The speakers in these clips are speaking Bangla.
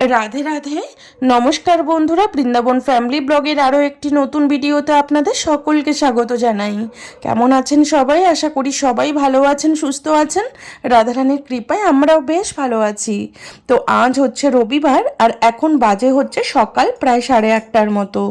রাধে রাধে। নমস্কার বন্ধুরা, বৃন্দাবন ফ্যামিলি ব্লগের আরও একটি নতুন ভিডিওতে আপনাদের সকলকে স্বাগত জানাই। কেমন আছেন সবাই? আশা করি সবাই ভালো আছেন, সুস্থ আছেন। রাধারানীর কৃপায় আমরাও বেশ ভালো আছি। তো আজ হচ্ছে রবিবার, আর এখন বাজে হচ্ছে সকাল প্রায় সাড়ে আটটার মতো।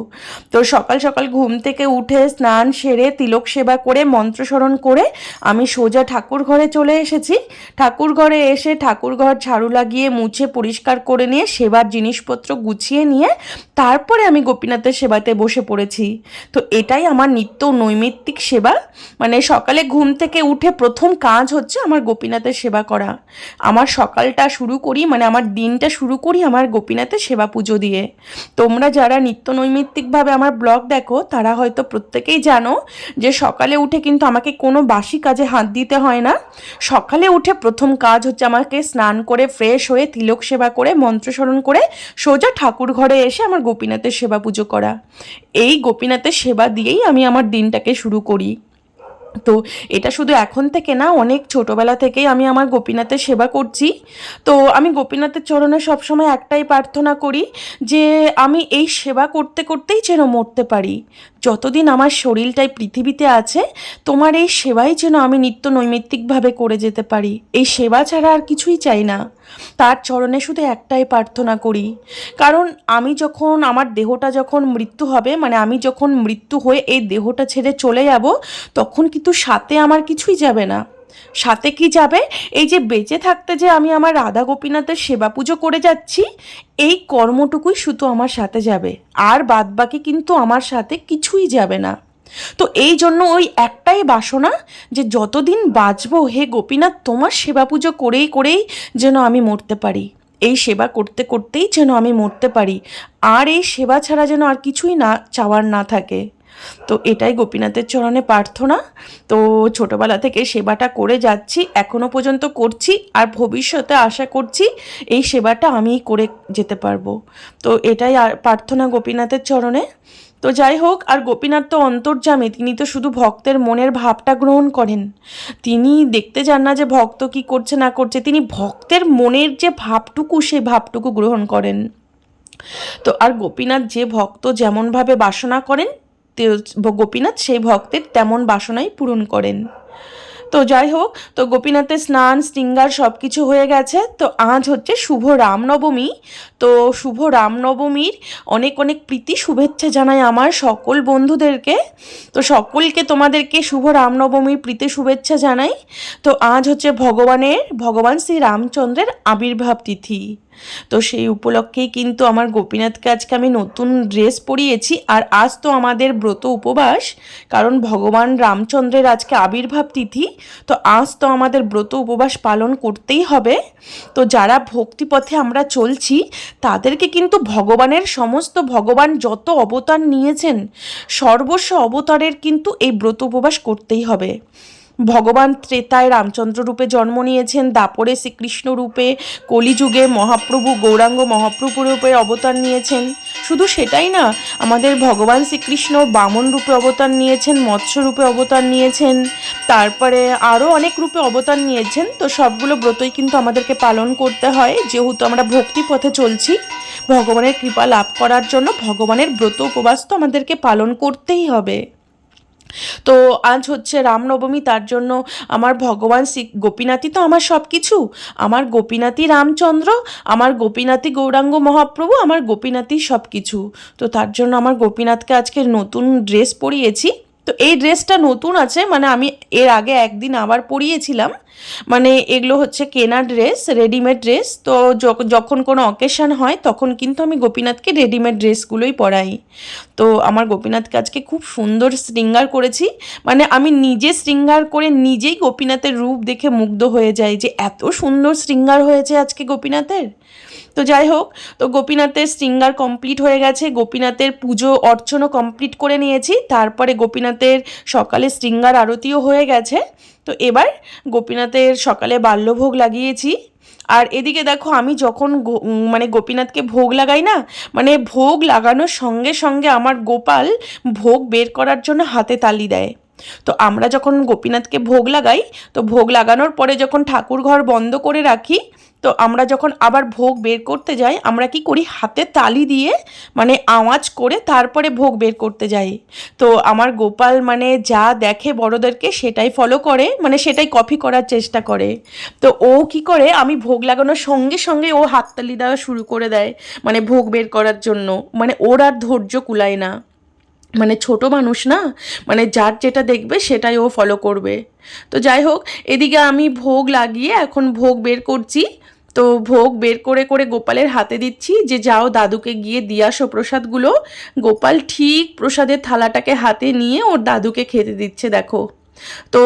তো সকাল সকাল ঘুম থেকে উঠে স্নান সেরে তিলক সেবা করে মন্ত্রস্মরণ করে আমি সোজা ঠাকুর ঘরে চলে এসেছি। ঠাকুর ঘরে এসে ঠাকুর ঘর ঝাড়ু লাগিয়ে, মুছে, পরিষ্কার করে নিয়ে সেবার জিনিসপত্র গুছিয়ে নিয়ে তারপরে আমি গোপীনাথের সেবাতে বসে পড়েছি। তো এটাই আমার নিত্য নৈমিত্তিক সেবা। মানে সকালে ঘুম থেকে উঠে প্রথম কাজ হচ্ছে আমার গোপীনাথের সেবা করা। আমার সকালটা শুরু করি মানে আমার দিনটা শুরু করি আমার গোপীনাথের সেবা পুজো দিয়ে। তোমরা যারা নিত্য নৈমিত্তিকভাবে আমার ব্লগ দেখো, তারা হয়তো প্রত্যেকেই জানো যে সকালে উঠে কিন্তু আমাকে কোনো বাসি কাজে হাত দিতে হয় না। সকালে উঠে প্রথম কাজ হচ্ছে আমাকে স্নান করে ফ্রেশ হয়ে তিলক সেবা করে মন্ত্রস্মরণ করে সোজা ঠাকুর ঘরে এসে আমার গোপীনাথের সেবা পুজো করা। এই গোপীনাথের সেবা দিয়েই আমি আমার দিনটাকে শুরু করি। তো এটা শুধু এখন থেকে না, অনেক ছোটবেলা থেকেই আমি আমার গোপীনাথের সেবা করছি। তো আমি গোপীনাথের চরণে সবসময় একটাই প্রার্থনা করি যে আমি এই সেবা করতে করতেই যেন মরতে পারি। যতদিন আমার শরীরটাই পৃথিবীতে আছে, তোমার এই সেবাই যেন আমি নিত্য নৈমিত্তিকভাবে করে যেতে পারি। এই সেবা ছাড়া আর কিছুই চাই না। তার চরণে শুধু একটাই প্রার্থনা করি। কারণ আমি যখন, আমার দেহটা যখন মৃত্যু হবে মানে আমি যখন মৃত্যু হয়ে এই দেহটা ছেড়ে চলে যাব, তখন কিন্তু সাথে আমার কিছুই যাবে না। সাথে কি যাবে? এই যে বেঁচে থাকতে যে আমি আমার রাধা গোপীনাথের সেবা পুজো করে যাচ্ছি, এই কর্মটুকুই শুধু আমার সাথে যাবে। আর বাদ বাকি কিন্তু আমার সাথে কিছুই যাবে না। তো এই জন্য ওই একটাই বাসনা যে যতদিন বাঁচবো, হে গোপীনাথ, তোমার সেবা পুজো করেই করেই যেন আমি মরতে পারি। এই সেবা করতে, করতেই যেন আমি মরতে পারি। আর এই সেবা ছাড়া যেন আর কিছুই না, চাওয়ার না থাকে। তো এটাই গোপীনাথের চরণে প্রার্থনা। তো ছোটোবেলা থেকে সেবাটা করে যাচ্ছি, এখনও পর্যন্ত করছি আর ভবিষ্যতে আশা করছি এই সেবাটা আমিই করে যেতে পারব। তো এটাই আর প্রার্থনা গোপীনাথের চরণে। তো যাই হোক, আর গোপীনাথ তো অন্তর্জামে তিনি তো শুধু ভক্তের মনের ভাবটা গ্রহণ করেন। তিনি দেখতে যান না যে ভক্ত কি করছে, না করছে, তিনি ভক্তের মনের যে ভাবটুকু সেই ভাবটুকু গ্রহণ করেন। তো আর গোপীনাথ যে ভক্ত যেমনভাবে বাসনা করেন গোপীনাথ সেই ভক্তের তেমন বাসনাই পূরণ করেন। তো যাই হোক, তো গোপীনাথের স্নান, শৃঙ্গার সব কিছু হয়ে গেছে। তো আজ হচ্ছে শুভ রামনবমী। তো শুভ রামনবমীর অনেক অনেক প্রীতি, শুভেচ্ছা জানাই আমার সকল বন্ধুদেরকে। তো সকলকে তোমাদেরকে শুভ রামনবমীর প্রীতি, শুভেচ্ছা জানাই। তো আজ হচ্ছে ভগবানের, ভগবান শ্রী রামচন্দ্রের আবির্ভাব তিথি। তো সেই উপলক্ষেই কিন্তু আমার গোপীনাথকে আজকে আমি নতুন ড্রেস পরিয়েছি। আর আজ তো আমাদের ব্রত উপবাস, কারণ ভগবান রামচন্দ্রের আজকে আবির্ভাব তিথি, তো আজ তো আমাদের ব্রত উপবাস পালন করতেই হবে। তো যারা ভক্তিপথে আমরা চলছি, তাদেরকে কিন্তু ভগবানের সমস্ত ভগবান যত অবতার নিয়েছেন, সর্বস্ব অবতারের কিন্তু এই ব্রত উপবাস করতেই হবে। ভগবান ত্রেতায় রামচন্দ্র রূপে জন্ম নিয়েছেন। দাপরে শ্রীকৃষ্ণ রূপে, কলিযুগে মহাপ্রভু গৌরাঙ্গ মহাপ্রভু রূপে অবতার নিয়েছেন। শুধু সেটাই না, আমাদের ভগবান শ্রীকৃষ্ণ বামন রূপে অবতার নিয়েছেন, মৎস্য রূপে অবতার নিয়েছেন। তারপরে আরও অনেক রূপে অবতার নিয়েছেন। তো সবগুলো ব্রতই কিন্তু আমাদেরকে পালন করতে হয়। যেহেতু আমরা ভক্তি পথে চলছি, ভগবানের কৃপা লাভ করার জন্য ভগবানের ব্রত উপবাস তো আমাদেরকে পালন করতেই হবে। তো আজ হচ্ছে রামনবমী, তার জন্য আমার ভগবান শ্রী গোপীনাথই তো আমার সব কিছু আমার গোপীনাথই রামচন্দ্র, আমার গোপীনাথই গৌরাঙ্গ মহাপ্রভু, আমার গোপীনাথই সব কিছু তো তার জন্য আমার গোপীনাথকে আজকে নতুন ড্রেস পরিয়েছি। তো এই ড্রেসটা নতুন আছে মানে আমি এর আগে একদিন আবার পরিয়েছিলাম। মানে এগুলো হচ্ছে কেনা ড্রেস রেডিমেড ড্রেস। তো যখ- যখন কোনো অকেশান হয়, তখন কিন্তু আমি গোপীনাথকে রেডিমেড ড্রেসগুলোই পরাই। তো আমার গোপীনাথকে আজকে খুব সুন্দর শৃঙ্গার করেছি। মানে আমি নিজে শৃঙ্গার করে নিজেই গোপীনাথের রূপ দেখে মুগ্ধ হয়ে যাই যে এত সুন্দর শৃঙ্গার হয়েছে আজকে গোপীনাথের। তো যাই হোক, তো গোপীনাথের শৃঙ্গার কমপ্লিট হয়ে গেছে, গোপীনাথের পুজো, অর্চনও কমপ্লিট করে নিয়েছি, তারপরে গোপীনাথের সকালে শৃঙ্গার আরতিও হয়ে গেছে, তো এবার গোপীনাথের সকালে বাল্যভোগ লাগিয়েছি, আর এদিকে দেখো আমি যখন মানে গোপীনাথকে ভোগ লাগাই না মানে ভোগ লাগানোর সঙ্গে সঙ্গে আমার গোপাল ভোগ বের করার জন্য হাতে তালি দেয়, তো আমরা যখন গোপীনাথকে ভোগ লাগাই, তো ভোগ লাগানোর পরে যখন ঠাকুর ঘর বন্ধ করে রাখি তো আমরা যখন আবার ভোগ বের করতে যাই, আমরা কি করি? হাতে তালি দিয়ে মানে আওয়াজ করে তারপরে ভোগ বের করতে যাই। তো আমার গোপাল মানে যা দেখে বড়দেরকে সেটাই ফলো করে মানে সেটাই কপি করার চেষ্টা করে। তো ও কি করে? আমি ভোগ লাগানোর সঙ্গে সঙ্গে ও হাততালি দেওয়া শুরু করে দেয় মানে ভোগ বের করার জন্য। মানে ওর আর ধৈর্য কুলায় না। মানে ছোট মানুষ না মানে যার যেটা দেখবে সেটাই ও ফলো করবে। তো যাই হোক, এদিকে আমি ভোগ লাগিয়ে এখন ভোগ বের করছি। তো ভোগ বের করে করে গোপালের হাতে দিচ্ছি। যে যাও দাদুকে গিয়ে দিয়ে আসো প্রসাদগুলো। গোপাল ঠিক প্রসাদের থালাটাকে হাতে নিয়ে ওর দাদুকে খেতে দিচ্ছে, দেখো। তো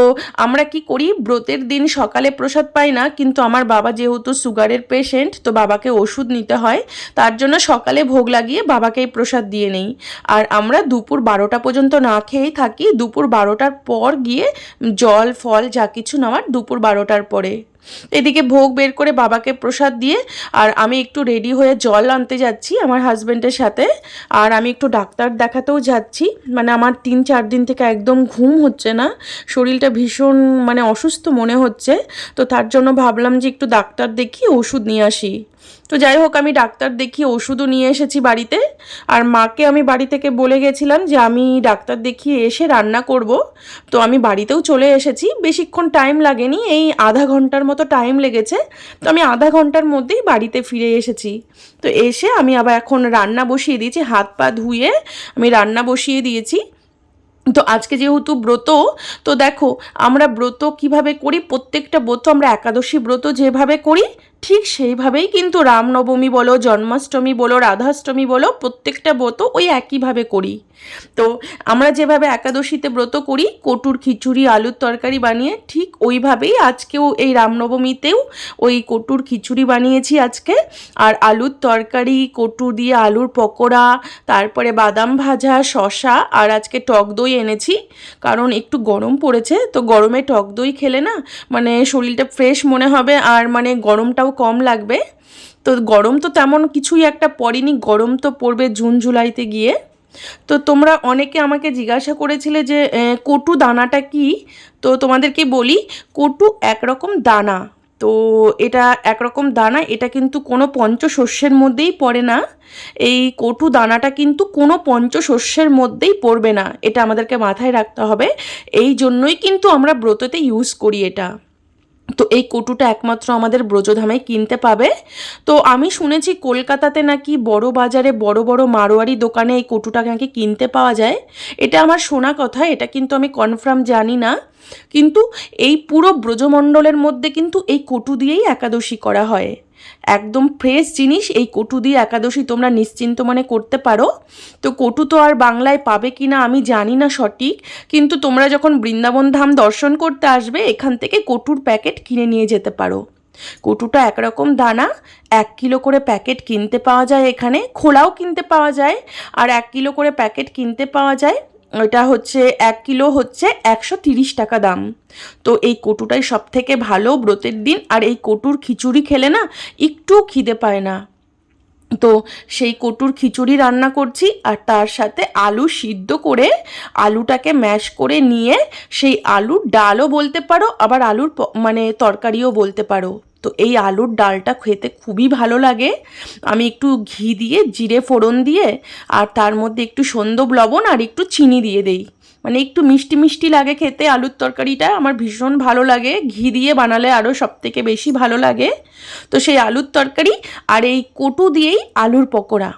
আমরা কি করি? ব্রতের দিন সকালে প্রসাদ পাই না, কিন্তু আমার বাবা যেহেতু সুগারের পেশেন্ট তো বাবাকে ওষুধ নিতে হয়। তার জন্য সকালে ভোগ লাগিয়ে বাবাকে প্রসাদ দিয়ে নেই। আর আমরা দুপুর বারোটা পর্যন্ত না খেয়েই থাকি। দুপুর বারোটার পর গিয়ে জল, ফল যা কিছু নেওয়ার দুপুর বারোটার পরে। এদিকে ভোগ বের করে বাবাকে প্রসাদ দিয়ে, আর আমি একটু রেডি হয়ে জল আনতে যাচ্ছি আমার হাজব্যান্ডের সাথে। আর আমি একটু ডাক্তার দেখাতেও যাচ্ছি। মানে আমার তিন চার দিন থেকে একদম ঘুম হচ্ছে না। শরীরটা ভীষণ মানে অসুস্থ মনে হচ্ছে। তো তার জন্য ভাবলাম যে একটু ডাক্তার দেখি ওষুধ নিয়ে আসি। তো যাই হোক, আমি ডাক্তার দেখিয়ে ওষুধও নিয়ে এসেছি বাড়িতে। আর মাকে আমি বাড়ি থেকে বলে গেছিলাম যে, আমি ডাক্তার দেখিয়ে এসে রান্না করব। তো আমি বাড়িতেও চলে এসেছি। বেশিক্ষণ টাইম লাগেনি, এই আধা ঘণ্টার মতো টাইম লেগেছে। তো আমি আধা ঘণ্টার মধ্যেই বাড়িতে ফিরে এসেছি। তো এসে আমি আবার এখন রান্না বসিয়ে দিয়েছি, হাত পা ধুয়ে আমি রান্না বসিয়ে দিয়েছি। তো আজকে যেহেতু ব্রত, তো দেখো আমরা ব্রত কীভাবে করি? প্রত্যেকটা ব্রত আমরা একাদশী ব্রত যেভাবে করি ঠিক সেইভাবেই কিন্তু রামনবমী বলো জন্মাষ্টমী বলো রাধাষ্টমী বলো প্রত্যেকটা ব্রত ওই একইভাবে করি। তো আমরা যেভাবে একাদশীতে ব্রত করি, কটুর খিচুড়ি, আলুর তরকারি বানিয়ে ঠিক ওইভাবেই আজকেও এই রামনবমীতেও ওই কটুর খিচুড়ি বানিয়েছি আজকে। আর আলুর তরকারি, কটু দিয়ে আলুর পকোড়া, তারপরে বাদাম ভাজা শশা আর আজকে টক দই এনেছি কারণ একটু গরম পড়েছে। তো গরমে টক দই খেলে না মানে শরীরটা ফ্রেশ মনে হবে আর মানে গরমটাও কম লাগবে। তো গরম তো তেমন কিছুই একটা পড়েনি, গরম তো পড়বে জুন, জুলাইতে গিয়ে। তো তোমরা অনেকে আমাকে জিজ্ঞাসা করেছিলে যে কটু দানাটা কি? তো তোমাদেরকে বলি, কটু একরকম দানা। তো এটা একরকম দানা, এটা কিন্তু কোনো পঞ্চশস্যের মধ্যেই পড়ে না। এই কটু দানাটা কিন্তু কোনো পঞ্চশস্যের মধ্যেই পড়বে না। এটা আমাদেরকে মাথায় রাখতে হবে। এই জন্যই কিন্তু আমরা ব্রততে ইউজ করি এটা। তো এই কটুটা একমাত্র আমাদের ব্রজধামে কিনতে পাবে। তো আমি শুনেছি কলকাতাতে নাকি বড় বাজারে বড় বড় মারোয়ারি দোকানে এই কটুটা নাকি কিনতে পাওয়া যায়। এটা আমার শোনা কথা, এটা কিন্তু আমি কনফার্ম জানি না। কিন্তু এই পুরো ব্রজমণ্ডলের মধ্যে কিন্তু এই কটু দিয়েই একাদশী করা হয়। একদম ফ্রেশ জিনিস, এই কটু দিয়ে একাদশী তোমরা নিশ্চিন্ত মনে করতে পারো। তো কটু তো আর বাংলায় পাবে কি না আমি জানি না সঠিক, কিন্তু তোমরা যখন বৃন্দাবন ধাম দর্শন করতে আসবে, এখান থেকে কটুর প্যাকেট কিনে নিয়ে যেতে পারো। কটুটা একরকম দানা, এক কিলো করে প্যাকেট কিনতে পাওয়া যায় এখানে, খোলাও কিনতে পাওয়া যায়, আর এক কিলো করে প্যাকেট কিনতে পাওয়া যায়। এটা হচ্ছে এক কিলো হচ্ছে একশো তিরিশ টাকা দাম। তো এই কটুটাই সব থেকে ভালো ব্রতের দিন। আর এই কটুর খিচুড়ি খেলে না একটু খিদে পায় না। তো সেই কটুর খিচুড়ি রান্না করছি আর তার সাথে আলু সিদ্ধ করে আলুটাকে ম্যাশ করে নিয়ে সেই আলুর ডালও বলতে পারো, আবার আলুর মানে তরকারিও বলতে পারো। তো এই আলুর ডালটা খেতে খুবই ভালো লাগে। আমি একটু ঘি দিয়ে, জিরে ফোড়ন দিয়ে, আর তার মধ্যে একটু সন্দব লবণ আর একটু চিনি দিয়ে দেই। মানে একটু মিষ্টি মিষ্টি লাগে খেতে আলুর তরকারিটা, আমার ভীষণ ভালো লাগে। ঘি দিয়ে বানালে আরও সব থেকে বেশি ভালো লাগে। তো সেই আলুর তরকারি আর এই কটু দিয়েই আলুর পকোড়া।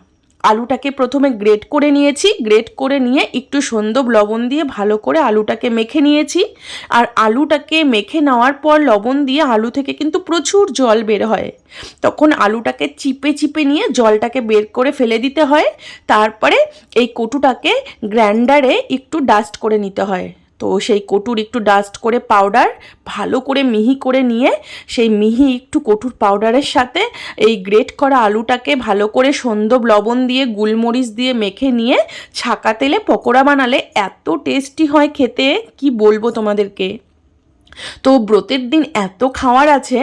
আলুটাকে প্রথমে গ্রেট করে নিয়েছি। গ্রেট করে নিয়ে একটু সন্দব লবণ দিয়ে ভালো করে আলুটাকে মেখে নিয়েছি। আর আলুটাকে মেখে নেওয়ার পর লবণ দিয়ে আলু থেকে কিন্তু প্রচুর জল বের হয়। তখন আলুটাকে চিপে চিপে নিয়ে জলটাকে বের করে ফেলে দিতে হয়। তারপরে এই কটুটাকে গ্রাইন্ডারে একটু ডাস্ট করে নিতে হয়। তো সেই কটুর একটু ডাস্ট করে পাউডার ভালো করে মিহি করে নিয়ে সেই মিহি একটু কটুর পাউডারের সাথে এই গ্রেট করা আলুটাকে ভালো করে সন্দব লবণ দিয়ে, গুলমরিচ দিয়ে মেখে নিয়ে ছাকা তেলে পকোড়া বানালে এত টেস্টি হয় খেতে, কি বলব তোমাদেরকে? তো ব্রতের দিন এত খাওয়ার আছে,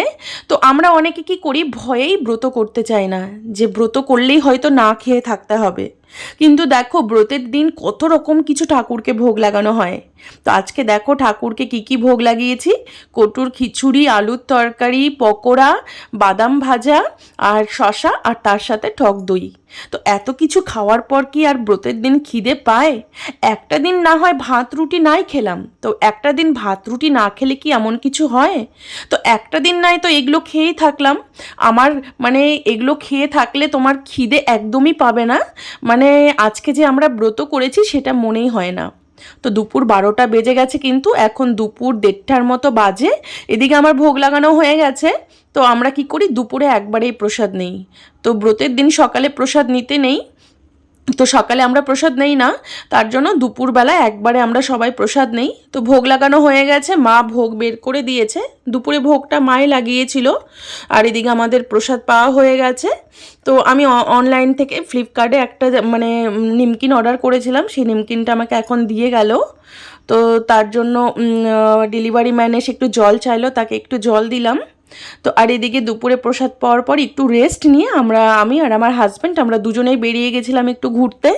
তো আমরা অনেকে কি করি, ভয়েই ব্রত করতে চাই না, যে ব্রত করলেই হয়তো না খেয়ে থাকতে হবে। কিন্তু দেখো, ব্রতের দিন কত রকম কিছু ঠাকুরকে ভোগ লাগানো হয়। তো আজকে দেখো, ঠাকুরকে কি কি ভোগ লাগিয়েছি? কটুর খিচুড়ি, আলুর তরকারি, পকোড়া, বাদাম ভাজা আর শশা আর তার সাথে টক দই। তো এত কিছু খাওয়ার পর কি আর ব্রতের দিন খিদে পায়? একটা দিন না হয় ভাত রুটি নাই খেলাম। তো একটা দিন ভাত রুটি না খেলে কি এমন কিছু হয়? তো একটা দিন নাই তো এগুলো খেয়েই থাকলাম। আমার মানে এগুলো খেয়ে থাকলে তোমার খিদে একদমই পাবে না। মানে আজকে যে আমরা ব্রত করেছি সেটা মনেই হয় না। তো দুপুর বারোটা বেজে গেছে কিন্তু এখন দুপুর দেড়টার মতো বাজে। এদিকে আমার ভোগ লাগানো হয়ে গেছে। তো আমরা কি করি? দুপুরে একবারেই প্রসাদ নেই। তো ব্রতের দিন সকালে প্রসাদ নিতে নেই। তো সকালে আমরা প্রসাদ নেই না, তার জন্য দুপুরবেলা একবারে আমরা সবাই প্রসাদ নেই। তো ভোগ লাগানো হয়ে গেছে, মা ভোগ বের করে দিয়েছে। দুপুরে ভোগটা মায়ে লাগিয়েছিল, আর এদিকে আমাদের প্রসাদ পাওয়া হয়ে গেছে। তো আমি অনলাইন থেকে ফ্লিপকার্টে একটা মানে নিমকিন অর্ডার করেছিলাম, সেই নিমকিনটা আমাকে এখন দিয়ে গেল। তো তার জন্য ডেলিভারি ম্যান এসে একটু জল চাইলো, তাকে একটু জল দিলাম। তো আর এদিকে দুপুরে প্রসাদ পাওয়ার পর একটু রেস্ট নিয়ে আমরা, আমি আর আমার হাজব্যান্ড আমরা দুজনেই বেরিয়ে গেছিলাম একটু ঘুরতে।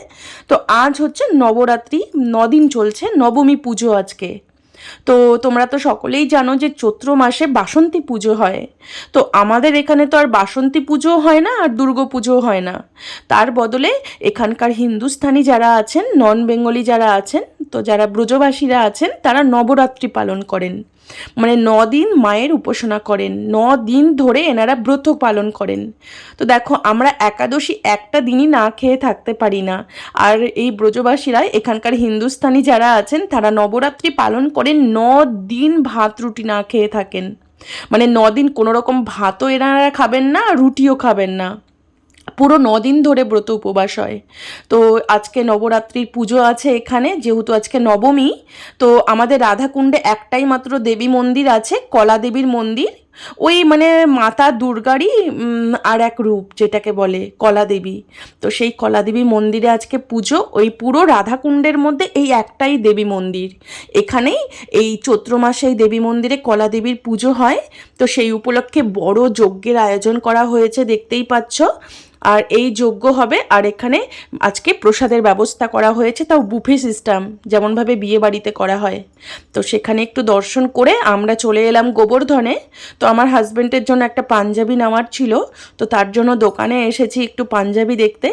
তো আজ হচ্ছে নবরাত্রি, নদিন চলছে, নবমী পুজো আজকে। তো তোমরা তো সকলেই জানো যে চৈত্র মাসে বাসন্তী পুজো হয়। তো আমাদের এখানে তো আর বাসন্তী পুজোও হয় না আর দুর্গা পুজোও হয় না। তার বদলে এখানকার হিন্দুস্থানি যারা আছেন নন বেঙ্গলি যারা আছেন, তো যারা ব্রজবাসীরা আছেন, তারা নবরাত্রি পালন করেন। মানে ন দিন মায়ের উপাসনা করেন ন দিন ধরে এনারা ব্রত পালন করেন। তো দেখো, আমরা একাদশী একটা দিনই না খেয়ে থাকতে পারি না। আর এই ব্রজবাসীরা এখানকার হিন্দুস্তানি যারা আছেন, তারা নবরাত্রি পালন করেন ন দিন ভাত রুটি না খেয়ে থাকেন। মানে দিন কোনো রকম ভাতও এনারা খাবেন না, রুটিও খাবেন না। পুরো দিন ধরে ব্রত উপবাস হয়। তো আজকে নবরাত্রির পুজো আছে এখানে, যেহেতু আজকে নবমী, তো আমাদের রাধাকুণ্ডে একটাই মাত্র দেবী মন্দির আছে, কলা দেবীর মন্দির। ওই মানে মাতা দুর্গারই আর এক রূপ যেটাকে বলে কলা দেবী। তো সেই কলা দেবী মন্দিরে আজকে পুজো, ওই পুরো রাধাকুণ্ডের মধ্যে এই একটাই দেবী মন্দির। এখানেই এই চৈত্র মাসে এই দেবী মন্দিরে কলা দেবীর পুজো হয়। তো সেই উপলক্ষে বড় যজ্ঞের আয়োজন করা হয়েছে, দেখতেই পাচ্ছ। আর এই যোগ্য হবে, আর এখানে আজকে প্রসাদের ব্যবস্থা করা হয়েছে, তাও বুফে সিস্টেম যেমনভাবে বিয়ে বাড়িতে করা হয়। তো সেখানে একটু দর্শন করে আমরা চলে এলাম গোবর্ধনে। তো আমার হাজব্যান্ডের জন্য একটা পাঞ্জাবি নেওয়ার ছিল, তো তার জন্য দোকানে এসেছি একটু পাঞ্জাবি দেখতে।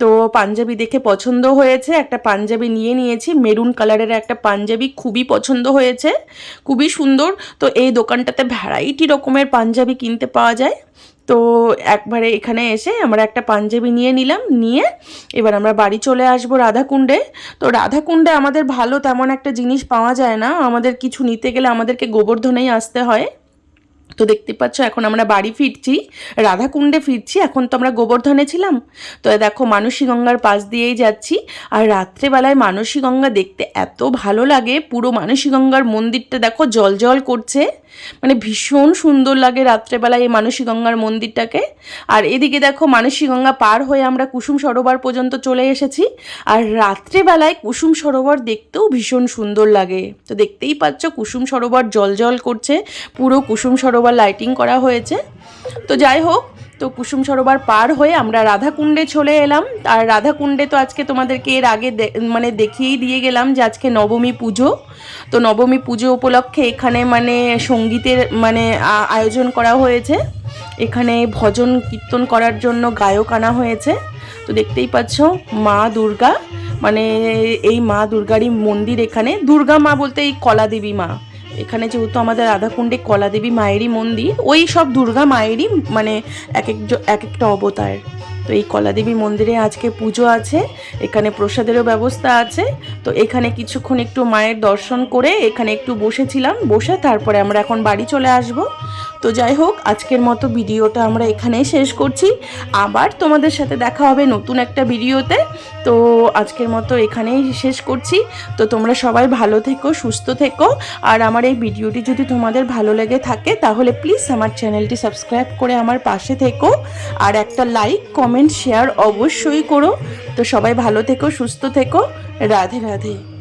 তো পাঞ্জাবি দেখে পছন্দ হয়েছে, একটা পাঞ্জাবি নিয়ে নিয়েছি, মেরুন কালারের একটা পাঞ্জাবি খুবই পছন্দ হয়েছে, খুবই সুন্দর। তো এই দোকানটাতে ভ্যারাইটি রকমের পাঞ্জাবি কিনতে পাওয়া যায়। তো একবারে এখানে এসে আমরা একটা পাঞ্জাবি নিয়ে নিলাম, নিয়ে এবার আমরা বাড়ি চলে আসব রাধাকুণ্ডে। তো রাধাকুণ্ডে আমাদের ভালো তেমন একটা জিনিস পাওয়া যায় না, আমাদের কিছু নিতে গেলে আমাদেরকে গোবর্ধনেই আসতে হয়। তো দেখতে পাচ্ছ এখন আমরা বাড়ি ফিরছি, রাধাকুণ্ডে ফিরছি, এখন তো আমরা গোবর্ধনে ছিলাম। তো দেখো মানসী গঙ্গার পাশ দিয়েই যাচ্ছি, আর রাত্রেবেলায় মানসী গঙ্গা দেখতে এত ভালো লাগে, পুরো মানসী গঙ্গার মন্দিরটা দেখো জল জল করছে। মানে ভীষণ সুন্দর লাগে রাত্রেবেলায় এই মানসী গঙ্গার মন্দিরটাকে। আর এদিকে দেখো মানসী গঙ্গা পার হয়ে আমরা কুসুম সরোবর পর্যন্ত চলে এসেছি। আর রাত্রেবেলায় কুসুম সরোবর দেখতেও ভীষণ সুন্দর লাগে। তো দেখতেই পাচ্ছ কুসুম সরোবর জল জল করছে, পুরো কুসুম সরোবর লাইটিং করা হয়েছে। তো যাই হোক তো কুসুম সরোবর পার হয়ে আমরা রাধাকুণ্ডে চলে এলাম। আর রাধাকুণ্ডে তো আজকে তোমাদেরকে এর আগে মানে দেখিয়েই দিয়ে গেলাম যে আজকে নবমী পুজো। তো নবমী পুজো উপলক্ষে এখানে মানে সঙ্গীতের মানে আয়োজন করা হয়েছে। এখানে ভজন কীর্তন করার জন্য গায়ক আনা হয়েছে। তো দেখতেই পাচ্ছ, মা দুর্গা। মানে এই মা দুর্গারই মন্দির এখানে। দুর্গা মা বলতে এই কলা দেবী মা। এখানে যেহেতু আমাদের রাধাকুণ্ডে কলাদেবী মায়েরই মন্দির, ওই সব দুর্গা মায়েরই মানে এক এক এক একটা অবতার। তো এই কলাদেবী মন্দিরে আজকে পুজো আছে, এখানে প্রসাদেরও ব্যবস্থা আছে। তো এখানে কিছুক্ষণ একটু মায়ের দর্শন করে এখানে একটু বসেছিলাম, বসে তারপরে আমরা এখন বাড়ি চলে আসব। তো যাই হোক, আজকের মতো ভিডিওটা আমরা এখানেই শেষ করছি। আবার তোমাদের সাথে দেখা হবে নতুন একটা ভিডিওতে। তো আজকের মতো এখানেই শেষ করছি। তো তোমরা সবাই ভালো থেকো, সুস্থ থেকো। আর আমার এই ভিডিওটি যদি তোমাদের ভালো লেগে থাকে, তাহলে প্লিজ আমার চ্যানেলটি সাবস্ক্রাইব করে আমার পাশে থেকো। আর একটা লাইক, কমেন্ট, শেয়ার অবশ্যই করো। তো সবাই ভালো থেকো, সুস্থ থেকো। রাধে রাধে।